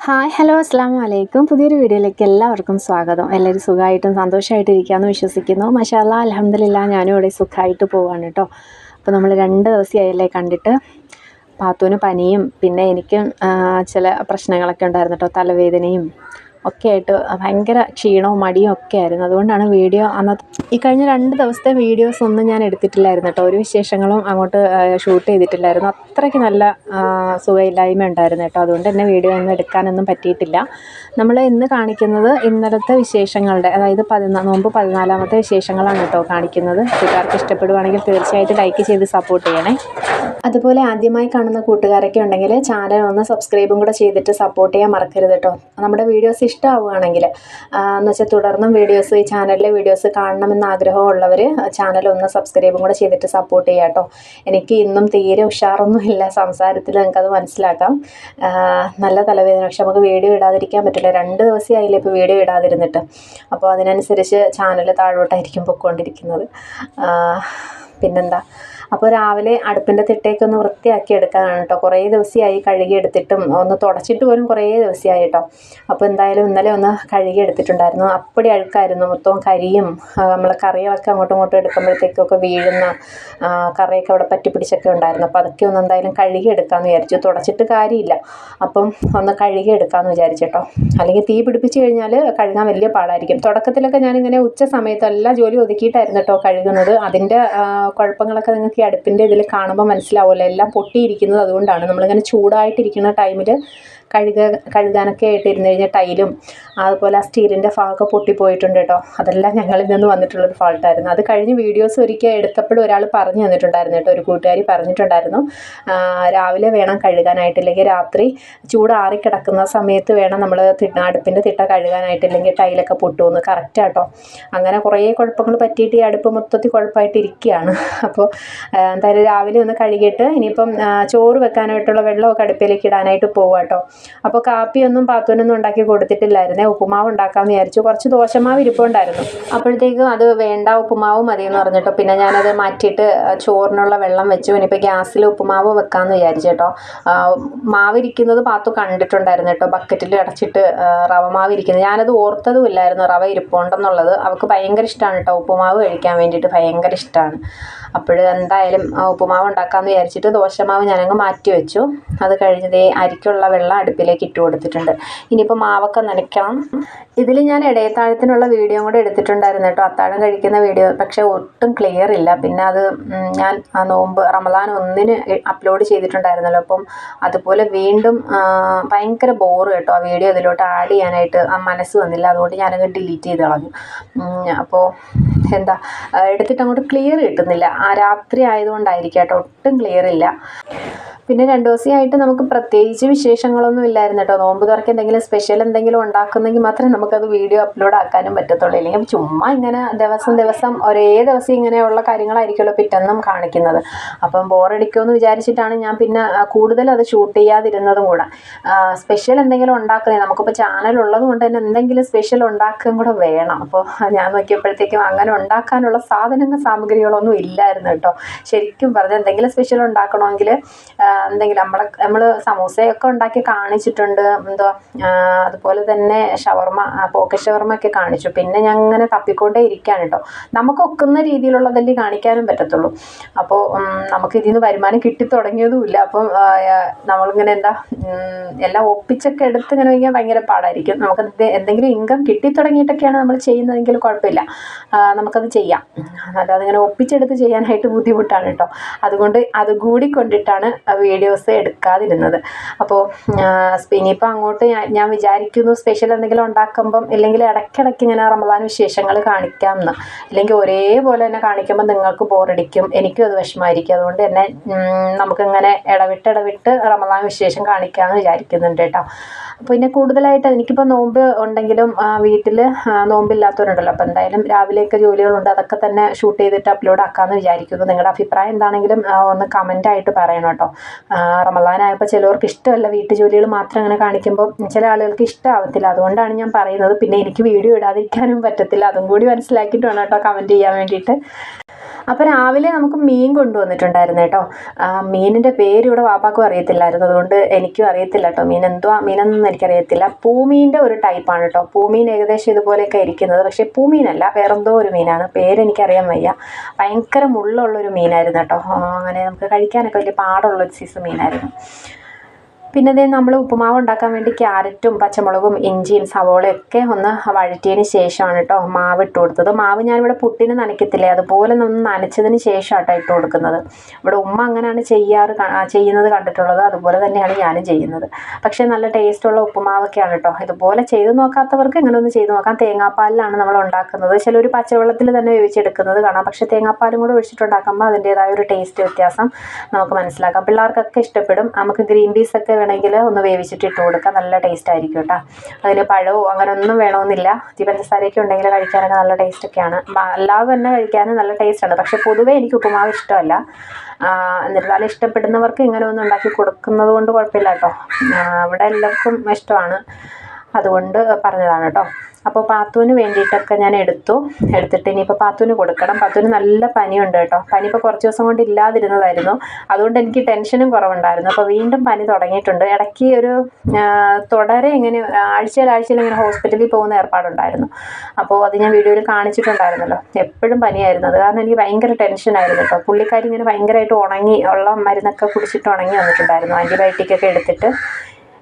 Hi hello അസ്സാം വലൈക്കും പുതിയൊരു വീഡിയോയിലേക്ക് എല്ലാവർക്കും സ്വാഗതം. എല്ലാവരും സുഖമായിട്ടും സന്തോഷമായിട്ട് ഇരിക്കാമെന്ന് വിശ്വസിക്കുന്നു മഷാല്ല അലഹമ്മദില്ല ഞാനും ഇവിടെ സുഖമായിട്ട് പോവാണ് കേട്ടോ അപ്പോൾ നമ്മൾ രണ്ട് ദിവസമായല്ലേ കണ്ടിട്ട് പാത്തൂന് പനിയും പിന്നെ എനിക്കും ചില പ്രശ്നങ്ങളൊക്കെ ഉണ്ടായിരുന്നു കേട്ടോ തലവേദനയും ഒക്കെ ആയിട്ട് ഭയങ്കര ക്ഷീണവും മടിയും ഒക്കെ ആയിരുന്നു. അതുകൊണ്ടാണ് വീഡിയോ അന്നത്തെ ഈ കഴിഞ്ഞ രണ്ട് ദിവസത്തെ വീഡിയോസ് ഒന്നും ഞാൻ എടുത്തിട്ടില്ലായിരുന്നു കേട്ടോ. ഒരു വിശേഷങ്ങളും അങ്ങോട്ട് ഷൂട്ട് ചെയ്തിട്ടില്ലായിരുന്നു. അത്രയ്ക്ക് നല്ല സുഖമില്ലായ്മ ഉണ്ടായിരുന്നു കേട്ടോ. അതുകൊണ്ട് തന്നെ വീഡിയോ ഒന്നും എടുക്കാനൊന്നും പറ്റിയിട്ടില്ല. നമ്മൾ ഇന്ന് കാണിക്കുന്നത് ഇന്നലത്തെ വിശേഷങ്ങളുടെ അതായത് പതിനാ നോമ്പ് പതിനാലാമത്തെ വിശേഷങ്ങളാണ് കേട്ടോ കാണിക്കുന്നത്. കൂട്ടുകാർക്ക് ഇഷ്ടപ്പെടുവാണെങ്കിൽ തീർച്ചയായിട്ടും ലൈക്ക് ചെയ്ത് സപ്പോർട്ട് ചെയ്യണേ. അതുപോലെ ആദ്യമായി കാണുന്ന കൂട്ടുകാരൊക്കെ ഉണ്ടെങ്കിൽ ചാനൽ ഒന്ന് സബ്സ്ക്രൈബും കൂടെ ചെയ്തിട്ട് സപ്പോർട്ട് ചെയ്യാൻ മറക്കരുത് കേട്ടോ. നമ്മുടെ വീഡിയോസ് ഇഷ്ടമാവുകയാണെങ്കിൽ എന്ന് വെച്ചാൽ തുടർന്നും വീഡിയോസ് ഈ ചാനലിലെ വീഡിയോസ് കാണണമെന്ന് ആഗ്രഹമുള്ളവർ ചാനൽ ഒന്ന് സബ്സ്ക്രൈബും കൂടെ ചെയ്തിട്ട് സപ്പോർട്ട് ചെയ്യുക കേട്ടോ. എനിക്ക് ഇന്നും തീരെ ഉഷാറൊന്നും ഇല്ല സംസാരത്തിൽ നിങ്ങൾക്കത് മനസ്സിലാക്കാം. നല്ല തലവേദന. പക്ഷെ നമുക്ക് വീഡിയോ ഇടാതിരിക്കാൻ പറ്റില്ല. രണ്ട് ദിവസമായില്ലേ ഇപ്പോൾ വീഡിയോ ഇടാതിരുന്നിട്ട്. അപ്പോൾ അതിനനുസരിച്ച് ചാനൽ താഴോട്ടായിരിക്കും പൊയ്ക്കൊണ്ടിരിക്കുന്നത് പിന്നെന്താ? അപ്പോൾ രാവിലെ അടുപ്പിന്റെ തിട്ടയൊക്കെ ഒന്ന് വൃത്തിയാക്കി എടുക്കാനാണ് കേട്ടോ കുറേ ദിവസമായി കഴുകിയെടുത്തിട്ടും ഒന്ന് തുടച്ചിട്ട് പോലും കുറേ ദിവസമായി കേട്ടോ അപ്പോൾ എന്തായാലും ഇന്നലെ ഒന്ന് കഴുകിയെടുത്തിട്ടുണ്ടായിരുന്നു അപ്പടി അഴുക്കായിരുന്നു. മൊത്തം കരിയും നമ്മളെ കറികളൊക്കെ അങ്ങോട്ടും ഇങ്ങോട്ടും എടുക്കുമ്പോഴത്തേക്കൊക്കെ വീഴുന്ന കറിയൊക്കെ അവിടെ പറ്റി പിടിച്ചൊക്കെ ഉണ്ടായിരുന്നു. അപ്പോൾ അതൊക്കെ ഒന്ന് എന്തായാലും കഴുകിയെടുക്കാമെന്ന് വിചാരിച്ചു. തുടച്ചിട്ട് കാര്യമില്ല. അപ്പം ഒന്ന് കഴുകിയെടുക്കാമെന്ന് വിചാരിച്ചിട്ടോ അല്ലെങ്കിൽ തീ പിടിപ്പിച്ച് കഴിഞ്ഞാൽ കഴുകാൻ വലിയ പാടായിരിക്കും. തുടക്കത്തിലൊക്കെ ഞാനിങ്ങനെ ഉച്ച സമയത്ത് എല്ലാ ജോലി ഒതുക്കിയിട്ടായിരുന്നു കേട്ടോ കഴുകുന്നത്. അതിന്റെ കുഴപ്പങ്ങളൊക്കെ നിങ്ങൾക്ക് ഈ അടുപ്പിന്റെ ഇതിൽ കാണുമ്പോൾ മനസ്സിലാവുമല്ലോ എല്ലാം പൊട്ടിയിരിക്കുന്നത് അതുകൊണ്ടാണ്. നമ്മളിങ്ങനെ ചൂടായിട്ടിരിക്കുന്ന ടൈമിൽ കഴുക കഴുകാനൊക്കെ ആയിട്ട് ഇരുന്ന് കഴിഞ്ഞാൽ ടൈലും അതുപോലെ ആ സ്റ്റീലിന്റെ ഭാഗമൊക്കെ പൊട്ടിപ്പോയിട്ടുണ്ട് കേട്ടോ. അതെല്ലാം ഞങ്ങളിൽ നിന്ന് വന്നിട്ടുള്ളൊരു ഫാൾട്ടായിരുന്നു അത് കഴിഞ്ഞ് വീഡിയോസ് ഒരിക്കൽ എടുത്തപ്പോഴും ഒരാൾ പറഞ്ഞു തന്നിട്ടുണ്ടായിരുന്നു കേട്ടോ. ഒരു കൂട്ടുകാരി പറഞ്ഞിട്ടുണ്ടായിരുന്നു രാവിലെ വേണം കഴുകാനായിട്ട് ഇല്ലെങ്കിൽ രാത്രി ചൂടാറി കിടക്കുന്ന സമയത്ത് വേണം നമ്മൾ അടുപ്പിന്റെ തിട്ട കഴുകാനായിട്ട് ഇല്ലെങ്കിൽ ടൈലൊക്കെ പൊട്ടുമെന്ന്. കറക്റ്റ് കേട്ടോ. അങ്ങനെ കുറേ കുഴപ്പങ്ങൾ പറ്റിയിട്ട് ഈ അടുപ്പ് മൊത്തത്തിൽ കുഴപ്പമായിട്ട് ഇരിക്കുകയാണ്. അപ്പോൾ എന്തായാലും രാവിലെ ഒന്ന് കഴുകിയിട്ട് ഇനിയിപ്പം ചോറ് വെക്കാനായിട്ടുള്ള വെള്ളമൊക്കെ അടുപ്പിലേക്ക് ഇടാനായിട്ട് പോവാം കേട്ടോ. അപ്പോൾ കാപ്പിയൊന്നും പാത്തുവിനൊന്നും ഉണ്ടാക്കി കൊടുത്തിട്ടില്ലായിരുന്നേ. ഉപ്പുമാവ് ഉണ്ടാക്കാമെന്ന് വിചാരിച്ചു. കുറച്ച് ദോശമാവ് ഇരിപ്പുണ്ടായിരുന്നു. അപ്പോഴത്തേക്കും അത് വേണ്ട ഉപ്പുമാവ് മതി എന്ന് പറഞ്ഞിട്ടോ. പിന്നെ ഞാനത് മാറ്റിയിട്ട് ചോറിനുള്ള വെള്ളം വെച്ചു. ഇനിയിപ്പോൾ ഗ്യാസിൽ ഉപ്പുമാവ് വെക്കാമെന്ന് വിചാരിച്ചു കേട്ടോ. മാവിരിക്കുന്നത് പാത്തു കണ്ടിട്ടുണ്ടായിരുന്നു കേട്ടോ. ബക്കറ്റിൽ അടച്ചിട്ട് റവ മാവ് ഇരിക്കുന്നത്. ഞാനത് ഓർത്തതും ഇല്ലായിരുന്നു റവ ഇരിപ്പുണ്ടെന്നുള്ളത്. അവൾക്ക് ഭയങ്കര ഇഷ്ടമാണ് കേട്ടോ. ഉപ്പുമാവ് കഴിക്കാൻ വേണ്ടിയിട്ട് ഭയങ്കര ഇഷ്ടമാണ് അപ്പോൾ എന്തായാലും ഉപ്പുമാവ് ഉണ്ടാക്കാമെന്ന് വിചാരിച്ചിട്ട് ദോശമാവ് ഞാനങ്ങ് മാറ്റി വെച്ചു. അത് കഴിഞ്ഞതേ അരിക്കുള്ള വെള്ളം അടുപ്പിലേക്ക് ഇട്ട് കൊടുത്തിട്ടുണ്ട്. ഇനിയിപ്പോൾ മാവൊക്കെ നനയ്ക്കണം. ഇതിൽ ഞാൻ ഇടയത്താഴത്തിനുള്ള വീഡിയോ കൂടെ എടുത്തിട്ടുണ്ടായിരുന്നു കേട്ടോ. അത്താഴം കഴിക്കുന്ന വീഡിയോ. പക്ഷേ ഒട്ടും ക്ലിയർ ഇല്ല. പിന്നെ അത് ഞാൻ ആ നോമ്പ് റമദാൻ ഒന്നിന് അപ്ലോഡ് ചെയ്തിട്ടുണ്ടായിരുന്നല്ലോ. അപ്പം അതുപോലെ വീണ്ടും ഭയങ്കര ബോറ് കേട്ടോ ആ വീഡിയോ ഇതിലോട്ട് ആഡ് ചെയ്യാനായിട്ട് മനസ്സ് വന്നില്ല. അതുകൊണ്ട് ഞാനത് ഡിലീറ്റ് ചെയ്ത് കളഞ്ഞു. അപ്പോൾ എന്താ എടുത്തിട്ട് അങ്ങോട്ട് ക്ലിയർ കിട്ടുന്നില്ല. ആ രാത്രി ആയതുകൊണ്ടായിരിക്കും കേട്ടോ. ഒട്ടും ക്ലിയർ ഇല്ല. പിന്നെ രണ്ട് ദിവസമായിട്ട് നമുക്ക് പ്രത്യേകിച്ച് വിശേഷങ്ങളൊന്നും ഇല്ലായിരുന്നു കേട്ടോ. നോമ്പ് തുറക്ക് എന്തെങ്കിലും സ്പെഷ്യൽ എന്തെങ്കിലും ഉണ്ടാക്കുന്നെങ്കിൽ മാത്രമേ നമുക്കത് വീഡിയോ അപ്ലോഡ് ആക്കാനും പറ്റത്തുള്ളൂ. ഇല്ലെങ്കിൽ ചുമ്മാ ഇങ്ങനെ ദിവസം ദിവസം ഒരേ ദിവസം ഇങ്ങനെയുള്ള കാര്യങ്ങളായിരിക്കുമല്ലോ പിറ്റെന്നും കാണിക്കുന്നത്. അപ്പം ബോറടിക്കുമെന്ന് വിചാരിച്ചിട്ടാണ് ഞാൻ പിന്നെ കൂടുതൽ അത് ഷൂട്ട് ചെയ്യാതിരുന്നതും കൂടെ. സ്പെഷ്യൽ എന്തെങ്കിലും ഉണ്ടാക്കുന്നത് നമുക്കിപ്പോൾ ചാനൽ ഉള്ളത് കൊണ്ട് തന്നെ എന്തെങ്കിലും സ്പെഷ്യൽ ഉണ്ടാക്കുകയും കൂടെ വേണം. അപ്പോൾ ഞാൻ നോക്കിയപ്പോഴത്തേക്കും അങ്ങനെ ഉണ്ടാക്കാനുള്ള സാധനങ്ങൾ സാമഗ്രികളൊന്നും ഇല്ലായിരുന്നു കേട്ടോ. ശരിക്കും പറഞ്ഞാൽ എന്തെങ്കിലും സ്പെഷ്യൽ ഉണ്ടാക്കണമെങ്കിൽ എന്തെങ്കിലും നമ്മളെ നമ്മൾ സമൂസയൊക്കെ ഉണ്ടാക്കി കാണിച്ചിട്ടുണ്ട്. എന്തോ അതുപോലെ തന്നെ ഷവർമ പോക്കറ്റ് ഷവർമ ഒക്കെ കാണിച്ചു. പിന്നെ ഞാൻ അങ്ങനെ തപ്പിക്കൊണ്ടേ ഇരിക്കുകയാണ് കേട്ടോ നമുക്ക് ഒക്കുന്ന രീതിയിലുള്ളതല്ലേ കാണിക്കാനും പറ്റത്തുള്ളൂ. അപ്പോൾ നമുക്ക് ഇതിൽ നിന്ന് വരുമാനം കിട്ടി തുടങ്ങിയതുമില്ല. അപ്പം നമ്മളിങ്ങനെ എന്താ എല്ലാം ഒപ്പിച്ചൊക്കെ എടുത്ത് ഇങ്ങനെ വയ്ക്കാൻ ഭയങ്കര പാടായിരിക്കും. നമുക്ക് എന്തെങ്കിലും ഇൻകം കിട്ടി തുടങ്ങിയിട്ടൊക്കെയാണ് നമ്മൾ ചെയ്യുന്നതെങ്കിൽ കുഴപ്പമില്ല. നമുക്കത് ചെയ്യാം. അല്ലാതെ ഇങ്ങനെ ഒപ്പിച്ചെടുത്ത് ചെയ്യാനായിട്ട് ബുദ്ധിമുട്ടാണ് കേട്ടോ അതുകൊണ്ട് അത് കൂടി കൊണ്ടിട്ടാണ് വീഡിയോസ് എടുക്കാതിരുന്നത്. അപ്പോൾ ഇനിയിപ്പോൾ അങ്ങോട്ട് ഞാൻ വിചാരിക്കുന്നു സ്പെഷ്യൽ എന്തെങ്കിലും ഉണ്ടാക്കുമ്പം ഇല്ലെങ്കിൽ ഇടയ്ക്കിടയ്ക്ക് ഇങ്ങനെ റമദാൻ വിശേഷങ്ങൾ കാണിക്കാമെന്ന്. ഇല്ലെങ്കിൽ ഒരേപോലെ തന്നെ കാണിക്കുമ്പോൾ നിങ്ങൾക്ക് ബോറടിക്കും എനിക്കും അത് വിഷമമായിരിക്കും. അതുകൊണ്ട് തന്നെ നമുക്കിങ്ങനെ ഇടവിട്ട് ഇടവിട്ട് റമദാൻ വിശേഷം കാണിക്കാമെന്ന് വിചാരിക്കുന്നുണ്ട് കേട്ടോ. പിന്നെ കൂടുതലായിട്ട് എനിക്കിപ്പോൾ നോമ്പ് ഉണ്ടെങ്കിലും വീട്ടിൽ നോമ്പില്ലാത്തവരുണ്ടല്ലോ. അപ്പോൾ എന്തായാലും രാവിലെയൊക്കെ ജോലികളുണ്ട്. അതൊക്കെ തന്നെ ഷൂട്ട് ചെയ്തിട്ട് അപ്ലോഡ് ആക്കാമെന്ന് വിചാരിക്കുന്നു. നിങ്ങളുടെ അഭിപ്രായം എന്താണെങ്കിലും ഒന്ന് കമന്റായിട്ട് പറയണം കേട്ടോ. റമദാനായപ്പോൾ ചിലവർക്ക് ഇഷ്ടമല്ല വീട്ടു ജോലികൾ മാത്രം അങ്ങനെ കാണിക്കുമ്പോൾ ചില ആളുകൾക്ക് ഇഷ്ടമാവത്തില്ല അതുകൊണ്ടാണ് ഞാൻ പറയുന്നത്. പിന്നെ എനിക്ക് വീഡിയോ ഇടാതിരിക്കാനും പറ്റത്തില്ല. അതും കൂടി മനസ്സിലാക്കിയിട്ട് വേണം കേട്ടോ കമന്റ് ചെയ്യാൻ വേണ്ടിയിട്ട്. അപ്പോൾ രാവിലെ നമുക്ക് മീൻ കൊണ്ടുവന്നിട്ടുണ്ടായിരുന്നു കേട്ടോ. മീനിന്റെ പേര് ഇവിടെ വാപ്പാക്കും അറിയത്തില്ലായിരുന്നു. അതുകൊണ്ട് എനിക്കും അറിയത്തില്ല കേട്ടോ. മീൻ എന്തുവാ? എനിക്കറിയത്തില്ല. പൂമീന്റെ ഒരു ടൈപ്പാണ് കേട്ടോ പൂമീൻ ഏകദേശം ഇതുപോലെയൊക്കെ ഇരിക്കുന്നത്. പക്ഷേ പൂമീനല്ല വേറെന്തോ ഒരു മീനാണ്. പേരെനിക്കറിയാൻ വയ്യ. ഭയങ്കര മുള്ളുള്ളൊരു മീനായിരുന്നു കേട്ടോ അങ്ങനെ നമുക്ക് കഴിക്കാനൊക്കെ വലിയ പാടുള്ളൊരു സൈസ് മീനായിരുന്നു. പിന്നെ ഇതേ നമ്മൾ ഉപ്പുമാവ് ഉണ്ടാക്കാൻ വേണ്ടി ക്യാരറ്റും പച്ചമുളകും ഇഞ്ചിയും സവോളയും ഒക്കെ ഒന്ന് വഴറ്റിയതിന് ശേഷമാണ് കേട്ടോ മാവ് ഇട്ട് കൊടുത്തത്. മാവ് ഞാനിവിടെ പുട്ടിന് നനയ്ക്കത്തില്ലേ അതുപോലെ ഒന്ന് നനച്ചതിന് ശേഷമാണ് കേട്ടോ ഇട്ട് കൊടുക്കുന്നത്. ഇവിടെ ഉമ്മ അങ്ങനെയാണ് ചെയ്യാറ് ചെയ്യുന്നത് കണ്ടിട്ടുള്ളത്. അതുപോലെ തന്നെയാണ് ഞാനും ചെയ്യുന്നത്. പക്ഷേ നല്ല ടേസ്റ്റുള്ള ഉപ്പുമാവൊക്കെയാണ് കേട്ടോ ഇതുപോലെ ചെയ്ത് നോക്കാത്തവർക്ക് ഇങ്ങനെ ഒന്ന് ചെയ്ത് നോക്കാം. തേങ്ങാപ്പാലിലാണ് നമ്മൾ ഉണ്ടാക്കുന്നത്. ചിലർ പച്ചവെള്ളത്തിൽ തന്നെ വേവിച്ചെടുക്കുന്നത് കാണാം. പക്ഷേ തേങ്ങാപ്പാലും കൂടെ ഒഴിച്ചിട്ടുണ്ടാക്കുമ്പോൾ അതിന്റേതായ ഒരു ടേസ്റ്റ് വ്യത്യാസം നമുക്ക് മനസ്സിലാക്കാം. പിള്ളേർക്കൊക്കെ ഇഷ്ടപ്പെടും. നമുക്ക് ഗ്രീൻ പീസൊക്കെ വേണമെങ്കിൽ ഒന്ന് വേവിച്ചിട്ട് ഇട്ട് കൊടുക്കാം. നല്ല ടേസ്റ്റ് ആയിരിക്കും കേട്ടോ അതിൽ പഴമോ അങ്ങനെ ഒന്നും വേണമെന്നില്ല. ഈ പഞ്ചസാരയൊക്കെ ഉണ്ടെങ്കിൽ കഴിക്കാനൊക്കെ നല്ല ടേസ്റ്റ് ഒക്കെയാണ്. ബ- അല്ലാതെ തന്നെ കഴിക്കാനും നല്ല ടേസ്റ്റ് ടേസ്റ്റാണ് പക്ഷെ പൊതുവേ എനിക്ക് ഉപ്പുമാവ് ഇഷ്ടമല്ല. എന്നിരുന്നാലും ഇഷ്ടപ്പെടുന്നവർക്ക് ഇങ്ങനെ ഒന്ന് ഉണ്ടാക്കി കൊടുക്കുന്നത് കൊണ്ട് കുഴപ്പമില്ല കേട്ടോ അവിടെ എല്ലാവർക്കും ഇഷ്ടമാണ്. അതുകൊണ്ട് പറഞ്ഞതാണ് കേട്ടോ. അപ്പോൾ പാത്തുവിന് വേണ്ടിയിട്ടൊക്കെ ഞാൻ എടുത്തു. എടുത്തിട്ട് ഇനിയിപ്പോൾ പാത്തുവിന് കൊടുക്കണം. പാത്തുവിന് നല്ല പനിയുണ്ട് കേട്ടോ. പനി ഇപ്പോൾ കുറച്ച് ദിവസം കൊണ്ട് ഇല്ലാതിരുന്നതായിരുന്നു. അതുകൊണ്ട് എനിക്ക് ടെൻഷനും കുറവുണ്ടായിരുന്നു. അപ്പോൾ വീണ്ടും പനി തുടങ്ങിയിട്ടുണ്ട്. ഇടയ്ക്ക് ഒരു തുടരെ ഇങ്ങനെ ആഴ്ചയിൽ ആഴ്ചയിൽ ഇങ്ങനെ ഹോസ്പിറ്റലിൽ പോകുന്ന ഏർപ്പാടുണ്ടായിരുന്നു. അപ്പോൾ അത് ഞാൻ വീഡിയോയിൽ കാണിച്ചിട്ടുണ്ടായിരുന്നല്ലോ. എപ്പോഴും പനിയായിരുന്നു. അത് കാരണം എനിക്ക് ഭയങ്കര ടെൻഷനായിരുന്നു കേട്ടോ. പുള്ളിക്കാരി ഇങ്ങനെ ഭയങ്കരമായിട്ട് ഉണങ്ങി ഉള്ള മരുന്നൊക്കെ കുടിച്ചിട്ട് ഉണങ്ങി വന്നിട്ടുണ്ടായിരുന്നു. ആന്റിബയോട്ടിക് ഒക്കെ എടുത്തിട്ട്.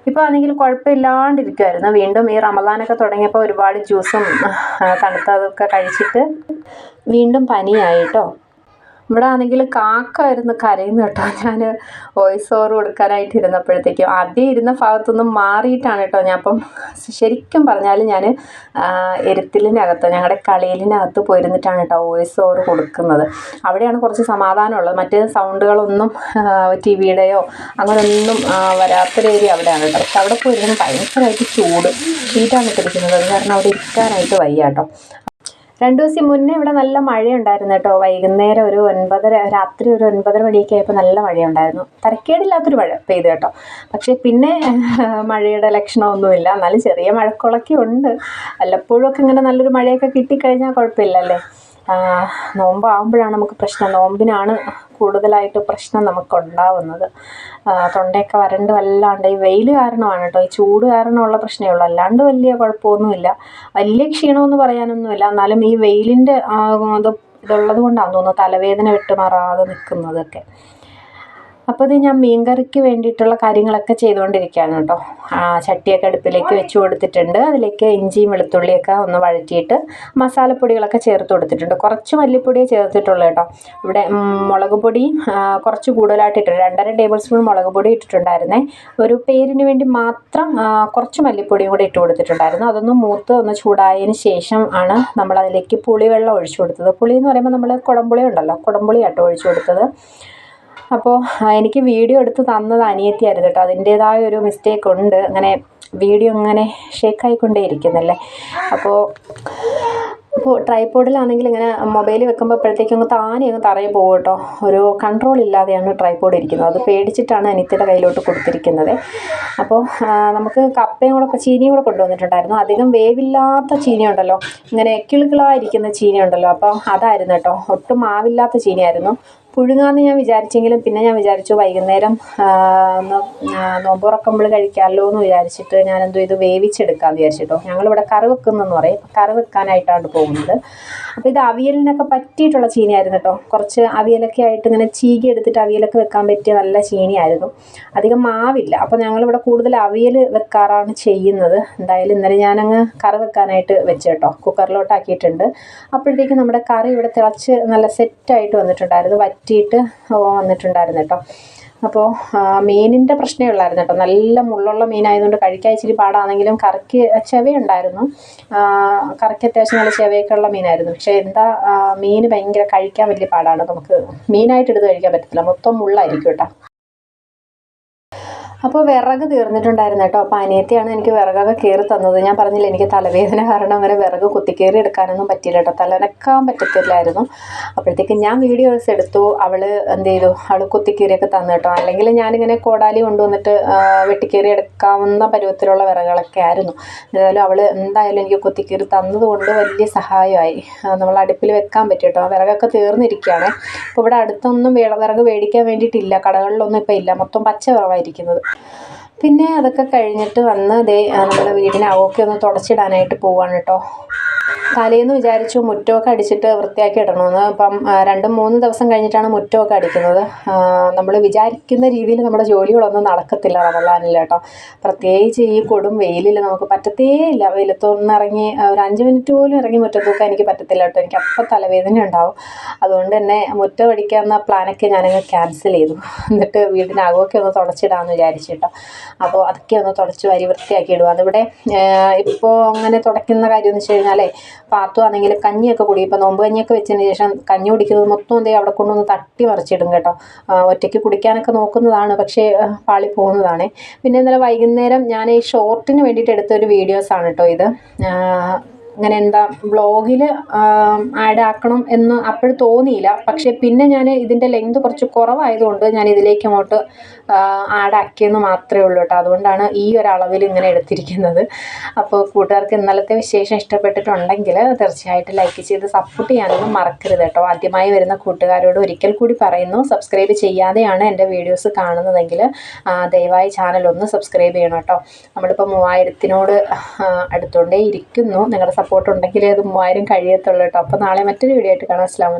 ഇപ്പോൾ ആണെങ്കിൽ കുഴപ്പമില്ലാണ്ടിരിക്കുമായിരുന്നു വീണ്ടും ഈ റമദാനൊക്കെ തുടങ്ങിയപ്പോൾ ഒരുപാട് ജ്യൂസും തണുത്തതൊക്കെ കഴിച്ചിട്ട് വീണ്ടും പനിയായി കേട്ടോ ഇവിടെ ആണെങ്കിൽ കാക്കായിരുന്നു കരയുന്നു കേട്ടോ. ഞാൻ വോയിസ് ഓവർ കൊടുക്കാനായിട്ട് ഇരുന്നപ്പോഴത്തേക്കും. ആദ്യം ഇരുന്ന ഭാഗത്തൊന്നും മാറിയിട്ടാണ് കേട്ടോ ഞാൻ അപ്പം ശരിക്കും പറഞ്ഞാൽ ഞാൻ എരുത്തിലിനകത്ത് ഞങ്ങളുടെ കളിയിലിനകത്ത് പോയിരുന്നിട്ടാണ് കേട്ടോ വോയിസ് ഓവർ കൊടുക്കുന്നത്. അവിടെയാണ് കുറച്ച് സമാധാനമുള്ളത്. മറ്റ് സൗണ്ടുകളൊന്നും ടി വിയുടെയോ അങ്ങനെയൊന്നും വരാത്തൊരു ഏരിയ അവിടെയാണ് കേട്ടോ. പക്ഷെ അവിടെ പോയിരുന്നു ഭയങ്കരമായിട്ട് ചൂട്. ഷീറ്റാണ് ഇട്ടിരിക്കുന്നത്. അത് കാരണം അവിടെ ഇരിക്കാനായിട്ട് വയ്യ കേട്ടോ. രണ്ടു ദിവസം മുന്നേ ഇവിടെ നല്ല മഴയുണ്ടായിരുന്നു കേട്ടോ. വൈകുന്നേരം ഒരു ഒൻപതര രാത്രി ഒരു ഒൻപതര മണിയൊക്കെ ആയപ്പോൾ നല്ല മഴയുണ്ടായിരുന്നു. തരക്കേടില്ലാത്തൊരു മഴ പെയ്തു കേട്ടോ. പക്ഷേ പിന്നെ മഴയുടെ ലക്ഷണമൊന്നുമില്ല. എന്നാലും ചെറിയ മഴക്കുളക്കി ഉണ്ട്. വല്ലപ്പോഴും ഒക്കെ ഇങ്ങനെ നല്ലൊരു മഴയൊക്കെ കിട്ടിക്കഴിഞ്ഞാൽ കുഴപ്പമില്ലല്ലേ? നോമ്പാകുമ്പോഴാണ് നമുക്ക് പ്രശ്നം. നോമ്പിനാണ് കൂടുതലായിട്ട് പ്രശ്നം നമുക്ക് ഉണ്ടാവുന്നത് തൊണ്ടയൊക്കെ വരണ്ട് വല്ലാണ്ട്. ഈ വെയിൽ കാരണമാണ് കേട്ടോ. ഈ ചൂട് കാരണമുള്ള പ്രശ്നമേ ഉള്ളൂ. അല്ലാണ്ട് വലിയ കുഴപ്പമൊന്നുമില്ല. വലിയ ക്ഷീണമൊന്നും പറയാനൊന്നുമില്ല. എന്നാലും ഈ വെയിലിന്റെ ഇത് ഇതുള്ളത് കൊണ്ടാണെന്ന് തോന്നുന്നു തലവേദന വിട്ടുമാറാതെ നിൽക്കുന്നതൊക്കെ. അപ്പോൾ ഇത് ഞാൻ മീൻകറിക്ക് വേണ്ടിയിട്ടുള്ള കാര്യങ്ങളൊക്കെ ചെയ്തുകൊണ്ടിരിക്കുകയാണ് കേട്ടോ. ആ, ചട്ടിയൊക്കെ അടുപ്പിലേക്ക് വെച്ച് കൊടുത്തിട്ടുണ്ട്. അതിലേക്ക് ഇഞ്ചിയും വെളുത്തുള്ളിയൊക്കെ ഒന്ന് വഴറ്റിയിട്ട് മസാലപ്പൊടികളൊക്കെ ചേർത്ത് കൊടുത്തിട്ടുണ്ട്. കുറച്ച് മല്ലിപ്പൊടിയേ ചേർത്തിട്ടുള്ളൂ കേട്ടോ. ഇവിടെ മുളക് പൊടി കുറച്ച് കൂടുതലായിട്ട് ഇട്ടിട്ടുണ്ട് രണ്ടര ടേബിൾ സ്പൂൺ മുളക് പൊടി ഇട്ടിട്ടുണ്ടായിരുന്നേ. ഒരു പേരിന് വേണ്ടി മാത്രം കുറച്ച് മല്ലിപ്പൊടിയും കൂടി ഇട്ട് കൊടുത്തിട്ടുണ്ടായിരുന്നു. അതൊന്ന് മൂത്ത് ഒന്ന് ചൂടായതിന് ശേഷം ആണ് നമ്മൾ അതിലേക്ക് പുളിവെള്ളം ഒഴിച്ചു കൊടുത്തത്. പുളി എന്ന് പറയുമ്പോൾ നമ്മൾ കുടംപുളി ഉണ്ടല്ലോ. കുടംപുളി ഒഴിച്ചു കൊടുത്തത്. അപ്പോൾ എനിക്ക് വീഡിയോ എടുത്ത് തന്നത് അനിയത്തിയായിരുന്നു കേട്ടോ. അതിന്റേതായ ഒരു മിസ്റ്റേക്ക് ഉണ്ട്. അങ്ങനെ വീഡിയോ ഇങ്ങനെ ഷേക്കായിക്കൊണ്ടേ ഇരിക്കുന്നല്ലേ. അപ്പോൾ ഇപ്പോൾ ട്രൈപോഡിലാണെങ്കിൽ ഇങ്ങനെ മൊബൈൽ വെക്കുമ്പോൾ അപ്പോഴത്തേക്കും അങ്ങ് താനെ അങ്ങ് തറയെ പോകും കേട്ടോ. ഒരു കൺട്രോൾ ഇല്ലാതെയാണ് ട്രൈപോഡ് ഇരിക്കുന്നത്. അത് പേടിച്ചിട്ടാണ് അനിത്യയുടെ കയ്യിലോട്ട് കൊടുത്തിരിക്കുന്നത്. അപ്പോൾ നമുക്ക് കപ്പയും കൂടെ ചീനിയും കൂടെ കൊണ്ടുവന്നിട്ടുണ്ടായിരുന്നു. അധികം വേവില്ലാത്ത ചീനി ഉണ്ടല്ലോ ഇങ്ങനെ കിളുകിളായിരിക്കുന്ന ചീനി ഉണ്ടല്ലോ അപ്പോൾ അതായിരുന്നു കേട്ടോ. ഒട്ടും മാവില്ലാത്ത ചീനിയായിരുന്നു. പുഴുങ്ങാന്ന് ഞാൻ വിചാരിച്ചെങ്കിലും പിന്നെ ഞാൻ വിചാരിച്ചു വൈകുന്നേരം നോമ്പുറക്കുമ്പോൾ കഴിക്കാമല്ലോ എന്ന് വിചാരിച്ചിട്ട് ഞാൻ എന്തോ ഇത് വേവിച്ചെടുക്കാമെന്ന് വിചാരിച്ചിട്ടോ. ഞങ്ങളിവിടെ കറി വെക്കുന്നെന്ന് പറയും. കറി വെക്കാനായിട്ടാണ് പോകുന്നത്. അപ്പോൾ ഇത് അവിയലിനൊക്കെ പറ്റിയിട്ടുള്ള ചീനിയായിരുന്നു കേട്ടോ. കുറച്ച് അവിയലൊക്കെ ആയിട്ട് ഇങ്ങനെ ചീകി എടുത്തിട്ട് അവിയലൊക്കെ വെക്കാൻ പറ്റിയ നല്ല ചീനിയായിരുന്നു. അധികം മാവില്ല. അപ്പോൾ ഞങ്ങളിവിടെ കൂടുതൽ അവിയൽ വെക്കാറാണ് ചെയ്യുന്നത്. എന്തായാലും ഇന്നലെ ഞാനങ്ങ് കറി വെക്കാനായിട്ട് വെച്ച് കേട്ടോ. കുക്കറിലോട്ടാക്കിയിട്ടുണ്ട്. അപ്പോഴത്തേക്കും നമ്മുടെ കറി ഇവിടെ തിളച്ച് നല്ല സെറ്റായിട്ട് വന്നിട്ടുണ്ടായിരുന്നു. വറ്റിയിട്ട് ഓ, വന്നിട്ടുണ്ടായിരുന്നു കേട്ടോ. അപ്പോൾ മീനിന്റെ പ്രശ്നമേ ഉള്ളായിരുന്നു കേട്ടോ. നല്ല മുള്ളുള്ള മീനായതുകൊണ്ട് കഴിക്കാൻ ഇച്ചിരി പാടാണെങ്കിലും കറിക്ക് ചെവയുണ്ടായിരുന്നു. കറിക്ക് അത്യാവശ്യം നല്ല ചെവയൊക്കെ ഉള്ള മീനായിരുന്നു. പക്ഷേ എന്താ മീൻ ഭയങ്കര കഴിക്കാൻ വലിയ പാടാണ്. നമുക്ക് മീനായിട്ട് എടുത്ത് കഴിക്കാൻ പറ്റത്തില്ല. മൊത്തം മുള്ളായിരിക്കും കേട്ടോ. അപ്പോൾ വിറക് തീർന്നിട്ടുണ്ടായിരുന്നു കേട്ടോ. അപ്പോൾ അനിയത്തിയാണ് എനിക്ക് വിറകൊക്കെ കയറി തന്നത്. ഞാൻ പറഞ്ഞില്ല എനിക്ക് തലവേദന കാരണം അങ്ങനെ വിറക് കുത്തിക്കേറി എടുക്കാനൊന്നും പറ്റിയില്ല കേട്ടോ. തലനക്കാൻ പറ്റത്തില്ലായിരുന്നു. അപ്പോഴത്തേക്ക് ഞാൻ വീഡിയോസ് എടുത്തു. അവൾ എന്ത് ചെയ്തു? അവൾ കുത്തിക്കീറിയൊക്കെ തന്നു കേട്ടോ. അല്ലെങ്കിൽ ഞാനിങ്ങനെ കോടാലി കൊണ്ടുവന്നിട്ട് വെട്ടിക്കേറി എടുക്കാവുന്ന പരുവത്തിലുള്ള വിറകളൊക്കെ ആയിരുന്നു. എന്തായാലും അവൾ എന്തായാലും എനിക്ക് കുത്തിക്കീറി തന്നതുകൊണ്ട് വലിയ സഹായമായി. നമ്മൾ അടുപ്പിൽ വെക്കാൻ പറ്റും കേട്ടോ. വിറകൊക്കെ തീർന്നിരിക്കുകയാണ്. അപ്പോൾ ഇവിടെ അടുത്തൊന്നും വിറക് മേടിക്കാൻ വേണ്ടിയിട്ടില്ല. കടകളിലൊന്നും ഇപ്പോൾ ഇല്ല. മൊത്തം പച്ച വിറവായിരിക്കുന്നത് あ。പിന്നെ അതൊക്കെ കഴിഞ്ഞിട്ട് വന്ന് ദേ നമ്മുടെ വീടിനകമൊക്കെ ഒന്ന് തുടച്ചിടാനായിട്ട് പോവാണ് കേട്ടോ തലേന്ന് വിചാരിച്ചു മുറ്റമൊക്കെ അടിച്ചിട്ട് വൃത്തിയാക്കി ഇടണമെന്ന് അപ്പം രണ്ട് മൂന്ന് ദിവസം കഴിഞ്ഞിട്ടാണ് മുറ്റമൊക്കെ അടിക്കുന്നത്. നമ്മൾ വിചാരിക്കുന്ന രീതിയിൽ നമ്മുടെ ജോലികളൊന്നും നടക്കത്തില്ല റമദാനിൽ കേട്ടോ. പ്രത്യേകിച്ച് ഈ കൊടും വെയിലിൽ നമുക്ക് പറ്റത്തേ ഇല്ല. വെയിലത്തൊന്നും ഇറങ്ങി ഒരു അഞ്ച് മിനിറ്റ് പോലും ഇറങ്ങി മുറ്റത്തൊക്കെ എനിക്ക് പറ്റത്തില്ല കേട്ടോ എനിക്ക് അപ്പം തലവേദന ഉണ്ടാവും. അതുകൊണ്ട് തന്നെ മുറ്റം അടിക്കാവുന്ന പ്ലാനൊക്കെ ഞാനങ്ങ് ക്യാൻസൽ ചെയ്തു. എന്നിട്ട് വീടിനകമൊക്കെ ഒന്ന് തുടച്ചിടാമെന്ന് വിചാരിച്ചു കേട്ടോ അപ്പോൾ അതൊക്കെ ഒന്ന് തുടച്ച് വാരി വൃത്തിയാക്കി ഇടുക അതിവിടെ ഇപ്പോൾ അങ്ങനെ തുടയ്ക്കുന്ന കാര്യം എന്ന് വെച്ച് കഴിഞ്ഞാലേ പാത്തു ആണെങ്കിൽ കഞ്ഞിയൊക്കെ കുടി. ഇപ്പോൾ നോമ്പ് കഞ്ഞിയൊക്കെ വെച്ചതിന് ശേഷം കഞ്ഞി കുടിക്കുന്നത് മൊത്തം എന്തേ അവിടെ കൊണ്ടൊന്ന് തട്ടി മറിച്ചിടും കേട്ടോ. ഒറ്റയ്ക്ക് കുടിക്കാനൊക്കെ നോക്കുന്നതാണ് പക്ഷേ പാളി പോകുന്നതാണ്. പിന്നെ ഇന്നലെ വൈകുന്നേരം ഞാൻ ഈ ഷോർട്ടിന് വേണ്ടിയിട്ട് എടുത്തൊരു വീഡിയോസാണ് കേട്ടോ ഇത്. അങ്ങനെ എന്താ വ്ളോഗിൽ ആഡ് ആക്കണം എന്ന് അപ്പോൾ തോന്നിയില്ല. പക്ഷേ പിന്നെ ഞാൻ ഇതിന്റെ ലെങ്ത് കുറച്ച് കുറവായതുകൊണ്ട് ഞാൻ ഇതിലേക്ക് അങ്ങോട്ട് ആഡ് ആക്കിയെന്ന് മാത്രമേ ഉള്ളൂ കേട്ടോ. അതുകൊണ്ടാണ് ഈ ഒരു അളവിൽ ഇങ്ങനെ എടുത്തിരിക്കുന്നത്. അപ്പോൾ കൂട്ടുകാർക്ക് ഇന്നലത്തെ വിശേഷം ഇഷ്ടപ്പെട്ടിട്ടുണ്ടെങ്കിൽ തീർച്ചയായിട്ടും ലൈക്ക് ചെയ്ത് സപ്പോർട്ട് ചെയ്യാനൊന്നും മറക്കരുത് കേട്ടോ. ആദ്യമായി വരുന്ന കൂട്ടുകാരോട് ഒരിക്കൽ കൂടി പറയുന്നു സബ്സ്ക്രൈബ് ചെയ്യാതെയാണ് എന്റെ വീഡിയോസ് കാണുന്നതെങ്കിൽ ദയവായി ചാനൽ ഒന്ന് സബ്സ്ക്രൈബ് ചെയ്യണം കേട്ടോ. നമ്മളിപ്പോൾ മൂവായിരത്തിനോട് അടുത്തോണ്ടേ ഇരിക്കുന്നു. നിങ്ങളുടെ സപ്പോർട്ട് ഉണ്ടെങ്കിലേ അത് മൂവായിരം കഴിയത്തുള്ളൂ കേട്ടോ. അപ്പോൾ നാളെ മറ്റൊരു വീഡിയോ ആയിട്ട് കാണാം. അസ്ലാം